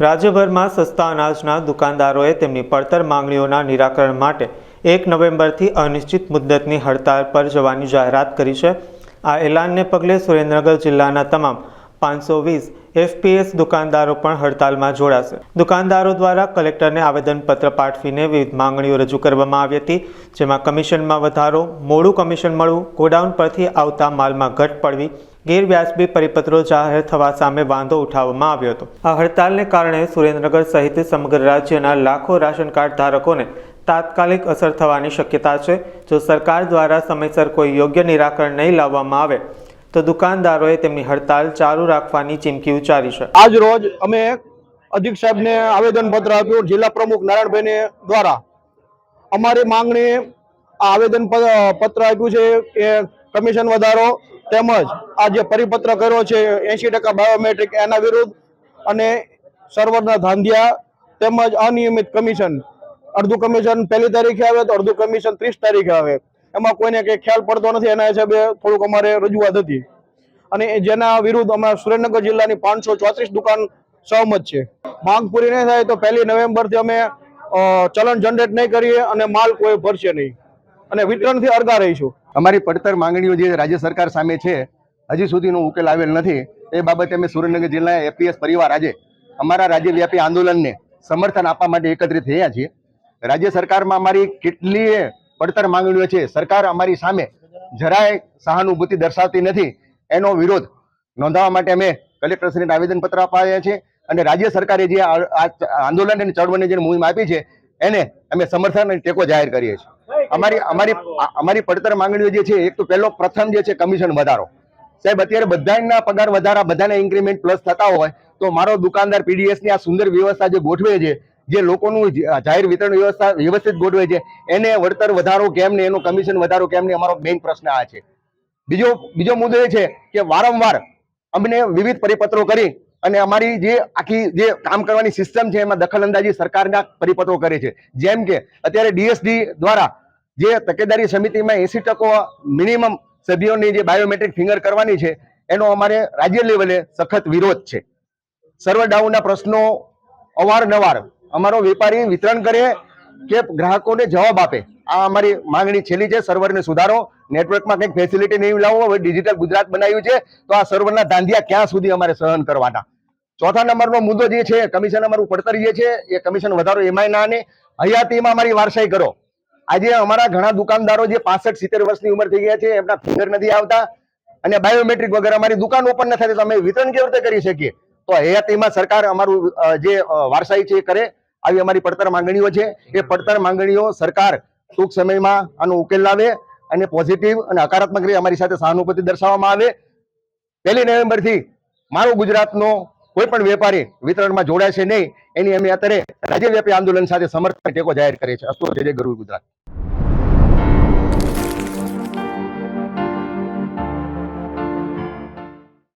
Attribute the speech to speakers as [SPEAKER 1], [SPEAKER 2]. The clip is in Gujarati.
[SPEAKER 1] રાજ્યભરમાં સસ્તા અનાજના દુકાનદારોએ તેમની પડતર માંગણીઓના નિરાકરણ માટે એક નવેમ્બરથી અનિશ્ચિત મુદ્દતની હડતાળ પર જવાની જાહેરાત કરી છે. આ એલાનને પગલે સુરેન્દ્રનગર જિલ્લાના તમામ પાંચસો વીસ એફપીએસ દુકાનદારો પણ હડતાલમાં જોડાશે. દુકાનદારો દ્વારા કલેક્ટરને આવેદનપત્ર પાઠવીને વિવિધ માંગણીઓ રજૂ કરવામાં આવી હતી, જેમાં કમિશનમાં વધારો, મોડું કમિશન મળવું, ગોડાઉન પરથી આવતા માલમાં ઘટ પડવી ગેરવ્યાજબી પરિપત્રો જાહેર થવા સામે વાંધો ઉઠાવવામાં આવ્યો હતો. આ હડતાલને કારણે સુરેન્દ્રનગર સહિત સમગ્ર રાજ્યના લાખો રાશન કાર્ડ ધારકોને તાત્કાલિક અસર થવાની શક્યતા છે. જો સરકાર દ્વારા સમયસર કોઈ યોગ્ય નિરાકરણ નહીં લાવવામાં આવે, તો દુકાનદારોએ તેમની હડતાલ ચાલુ રાખવાની ચીમકી ઉચ્ચારી છે.
[SPEAKER 2] આજ રોજ અમે અધિક સાહેબને આવેદન પત્ર આપ્યું જિલ્લા પ્રમુખ નારાયણભાઈને દ્વારા. અમારી માંગણી આવેદન પત્ર આપ્યું છે કે કમિશન વધારો તેમજ આ જે પરિપત્ર કર્યો છે એંશી ટકા બાયોમેટ્રિક એના વિરુદ્ધ અને સર્વરના ધાંધિયા તેમજ અનિયમિત કમિશન. અડધું કમિશન પહેલી તારીખે આવે તો અડધું કમિશન ત્રીસ તારીખે આવે. એમાં કોઈને કંઈ ખ્યાલ પડતો નથી, એના હિસાબે થોડુંક અમારે રજૂઆત હતી. અને જેના વિરુદ્ધ અમારા સુરેન્દ્રનગર જિલ્લાની પાંચસો ચોત્રીસ દુકાન સહમત છે. માંગ પૂરી નહીં થાય તો પહેલી નવેમ્બરથી અમે ચલણ જનરેટ નહીં કરીએ અને માલ કોઈ ભરશે નહીં. અને વિતરણથી અરગા રહીશું.
[SPEAKER 3] અમારી પડતર માંગણીઓ જે રાજ્ય સરકાર સામે છે, હજી સુધીનો ઉકેલ આવેલ નથી. એ બાબતે અમે સુરેન્દ્રનગર જિલ્લા એપીએસ પરિવાર આજે અમારા રાજ્યવ્યાપી આંદોલનને સમર્થન આપવા માટે એકત્રિત થયા છીએ. રાજ્ય સરકારમાં અમારી કેટલીય પડતર માંગણીઓ છે. સરકાર અમારી સામે જરાય સહાનુભૂતિ દર્શાવતી નથી. એનો વિરોધ નોંધાવવા માટે અમે કલેક્ટરશ્રીને આવેદનપત્ર અપાયા છે અને રાજ્ય સરકારે જે આંદોલન અને ચળવળની જે મુહિમ આપી છે, એને અમે સમર્થન અને ટેકો જાહેર કરીએ છીએ. અમારી અમારી અમારી પડતર માંગણીઓ જે છે એક તો પહેલો પ્રથમ જે છે કમિશન વધારો. સાહેબ અત્યારે બધાના પગાર વધારા બધાના ઇન્ક્રીમેન્ટ પ્લસ થતા હોય તો મારો દુકાનદાર પીડીએસની આ સુંદર વ્યવસ્થા જે ગોઠવે છે જે લોકોનું જાહેર વિતરણ વ્યવસ્થા વ્યવસ્થિત ગોઠવે છે એને વળતર વધારો કેમ ને એનું કમિશન વધારો કેમ ને અમારો મેઇન પ્રશ્ન આ છે. બીજો બીજો મુદ્દો એ છે કે વારંવાર અમને વિવિધ પરિપત્રો કરી અને અમારી જે આખી જે કામ કરવાની સિસ્ટમ છે એમાં દખલ અંદાજી સરકારના પરિપત્રો કરે છે. જેમ કે અત્યારે ડીએસડી દ્વારા જે તકેદારી સમિતિમાં એસી ટકો મિનિમમ સભ્યોની જે બાયોમેટ્રિક ફિંગર કરવાની છે, એનો અમારે રાજ્ય લેવલે સખત વિરોધ છે. સર્વર ડાઉનના પ્રશ્નો અવારનવાર અમારો વેપારી વિતરણ કરે કે ગ્રાહકોને જવાબ આપે. આ અમારી માંગણી છેલ્લી છે, સર્વરને સુધારો. નેટવર્કમાં કંઈક ફેસિલિટી નહીં લાવો, હવે ડિજિટલ ગુજરાત બનાવ્યું છે, તો આ સર્વરના ધાંધિયા ક્યાં સુધી અમારે સહન કરવાના? ચોથા નંબરનો મુદ્દો જે છે કમિશન અમારું પડતર જે છે, એ કમિશન વધારો એમાંય ના ને હયાતીમાં અમારી વારસાઈ કરો. આજે અમારા ઘણા દુકાનદારો જે પાસઠ, સિત્તેર વર્ષની ઉંમર થઈ ગયા છે, એમના ફિંગર નથી આવતા અને બાયોમેટ્રિક વગર અમારી દુકાન ઓપન ન થાય તો અમે વિતરણ કેવી રીતે કરી શકીએ? તો હયાતીમાં સરકાર અમારું જે વારસાઈ છે એ કરે. આવી અમારી પડતર માંગણીઓ છે. એ પડતર માંગણીઓ સરકાર ટૂંક સમયમાં આનો ઉકેલ લાવે અને પોઝિટિવ અને હકારાત્મક રીતે અમારી સાથે સહાનુભૂતિ દર્શાવવામાં આવે. પહેલી નવેમ્બરથી મારો ગુજરાતનો કોઈ પણ વેપારી વિતરણમાં જોડાશે નહીં. એની અમે અત્યારે રાજ્યવ્યાપી આંદોલન સાથે સમર્થન ટેકો જાહેર કરે છે. અસ્તુ જય ગુરુ ગુજરાત.